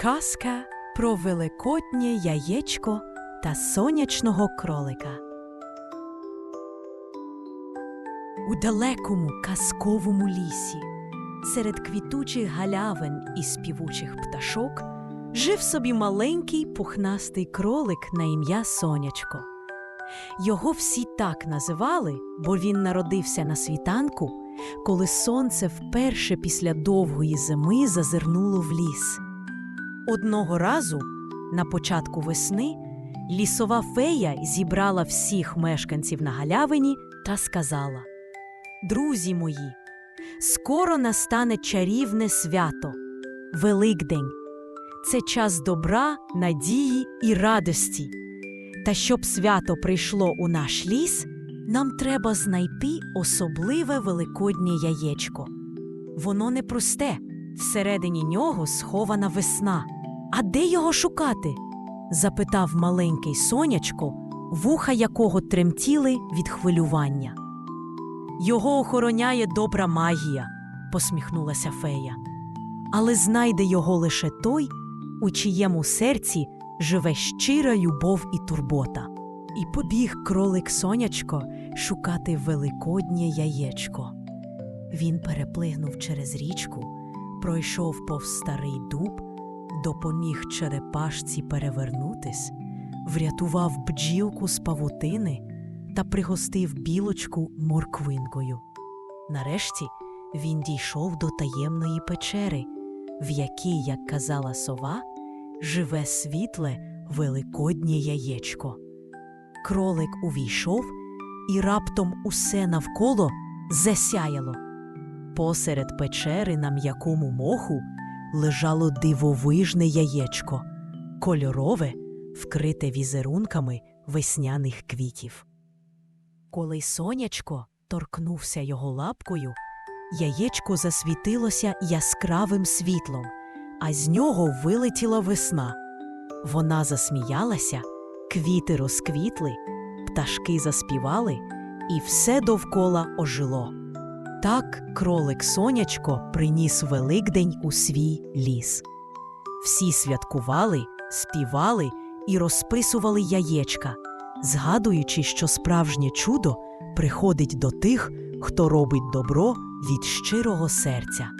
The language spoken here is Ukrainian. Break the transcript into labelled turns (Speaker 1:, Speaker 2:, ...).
Speaker 1: Казка про великоднє яєчко та сонячного кролика. У далекому казковому лісі, серед квітучих галявин і співучих пташок, жив собі маленький пухнастий кролик на ім'я Сонячко. Його всі так називали, бо він народився на світанку, коли сонце вперше після довгої зими зазирнуло в ліс. Одного разу, на початку весни, лісова фея зібрала всіх мешканців на галявині та сказала: Друзі мої, скоро настане чарівне свято Великдень. Це час добра, надії і радості. Та щоб свято прийшло у наш ліс, нам треба знайти особливе великоднє яєчко. Воно не просте, всередині нього схована весна. А де його шукати? запитав маленький сонячко, вуха якого тремтіли від хвилювання. Його охороняє добра магія, посміхнулася фея. Але знайде його лише той, у чиєму серці живе щира любов і турбота. І побіг кролик сонячко шукати великоднє яєчко. Він переплигнув через річку, пройшов повз старий дуб, допоміг черепашці перевернутись, врятував бджілку з павутини та пригостив білочку морквинкою. Нарешті він дійшов до таємної печери, в якій, як казала сова, живе світле великоднє яєчко. Кролик увійшов, і раптом усе навколо засяяло. Посеред печери на м'якому моху лежало дивовижне яєчко, кольорове, вкрите візерунками весняних квітів. Коли сонячко торкнувся його лапкою, яєчко засвітилося яскравим світлом, а з нього вилетіла весна. Вона засміялася, квіти розквітли, пташки заспівали, і все довкола ожило. Так кролик сонячко приніс Великдень у свій ліс. Всі святкували, співали і розписували яєчка, згадуючи, що справжнє чудо приходить до тих, хто робить добро від щирого серця.